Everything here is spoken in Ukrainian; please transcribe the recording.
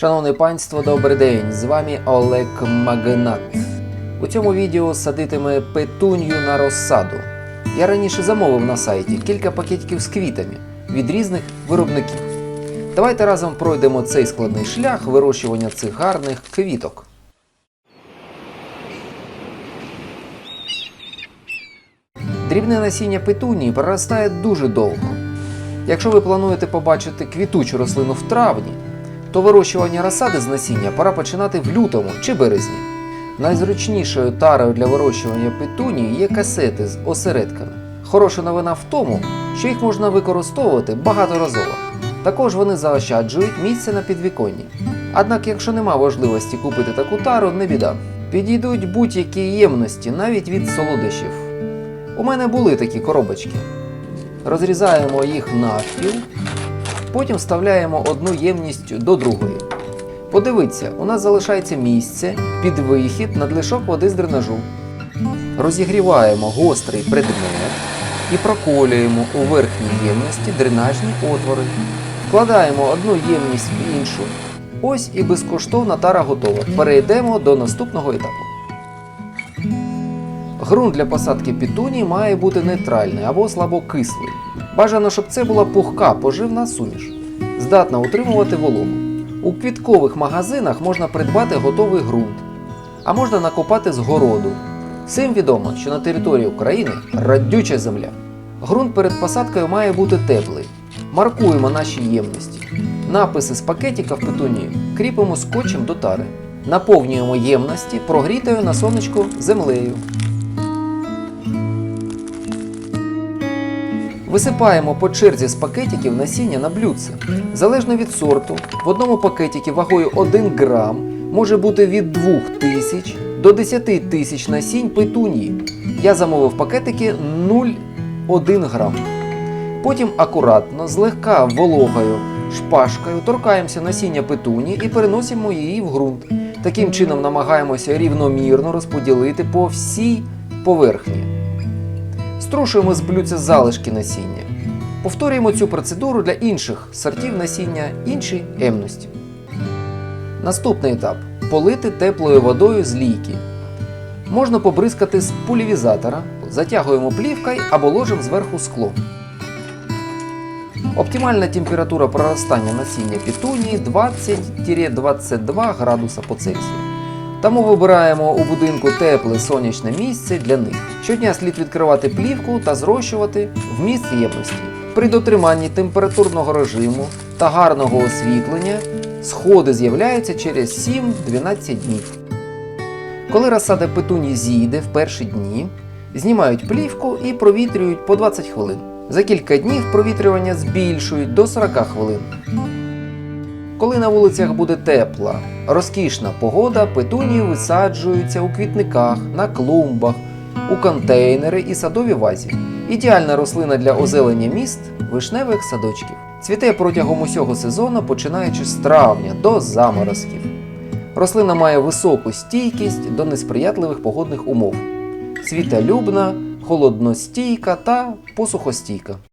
Шановне панство, добрий день! З вами Олег Магнат. У цьому відео садитиме петунью на розсаду. Я раніше замовив на сайті кілька пакетиків з квітами від різних виробників. Давайте разом пройдемо цей складний шлях вирощування цих гарних квіток. Дрібне насіння петунії проростає дуже довго. Якщо ви плануєте побачити квітучу рослину в травні, то вирощування розсади з насіння пора починати в лютому чи березні. Найзручнішою тарою для вирощування петунії є касети з осередками. Хороша новина в тому, що їх можна використовувати багаторазово. Також вони заощаджують місце на підвіконні. Однак, якщо нема можливості купити таку тару, не біда. Підійдуть будь-які ємності, навіть від солодощів. У мене були такі коробочки. Розрізаємо їх навпіл, потім вставляємо одну ємність до другої. Подивіться, у нас залишається місце під вихід на длишок води з дренажу. Розігріваємо гострий предмет і проколюємо у верхній ємності дренажні отвори. Вкладаємо одну ємність в іншу. Ось і безкоштовна тара готова. Перейдемо до наступного етапу. Грунт для посадки петунії має бути нейтральний або слабокислий. Бажано, щоб це була пухка поживна суміш, здатна утримувати вологу. У квіткових магазинах можна придбати готовий ґрунт, а можна накопати з городу. Всім відомо, що на території України радюча земля. Ґрунт перед посадкою має бути теплий. Маркуємо наші ємності. Написи з пакетика в петунії кріпимо скотчем до тари. Наповнюємо ємності прогрітою на сонечку землею. Висипаємо по черзі з пакетиків насіння на блюдце. Залежно від сорту, в одному пакетикі вагою 1 грам може бути від 2000 до 10 тисяч насінь петунії. Я замовив пакетики 0,1 грам. Потім акуратно, злегка вологою шпажкою торкаємося насіння петунії і переносимо її в ґрунт. Таким чином намагаємося рівномірно розподілити по всій поверхні. Струшуємо з блюдця залишки насіння. Повторюємо цю процедуру для інших сортів насіння іншій ємності. Наступний етап полити теплою водою з лійки. Можна побризкати з пульвізатора, затягуємо плівкою або ложимо зверху скло. Оптимальна температура проростання насіння петунії 20-22 градуса по Цельсію. Тому вибираємо у будинку тепле сонячне місце для них. Щодня слід відкривати плівку та зрощувати в місці ємності. При дотриманні температурного режиму та гарного освітлення сходи з'являються через 7-12 днів. Коли розсада петуні зійде в перші дні, знімають плівку і провітрюють по 20 хвилин. За кілька днів провітрювання збільшують до 40 хвилин. Коли на вулицях буде тепла, розкішна погода, петунії висаджуються у квітниках, на клумбах, у контейнери і садові вазі. Ідеальна рослина для озелення міст вишневих садочків. Цвіте протягом усього сезону, починаючи з травня до заморозків. Рослина має високу стійкість до несприятливих погодних умов. Світолюбна, холодностійка та посухостійка.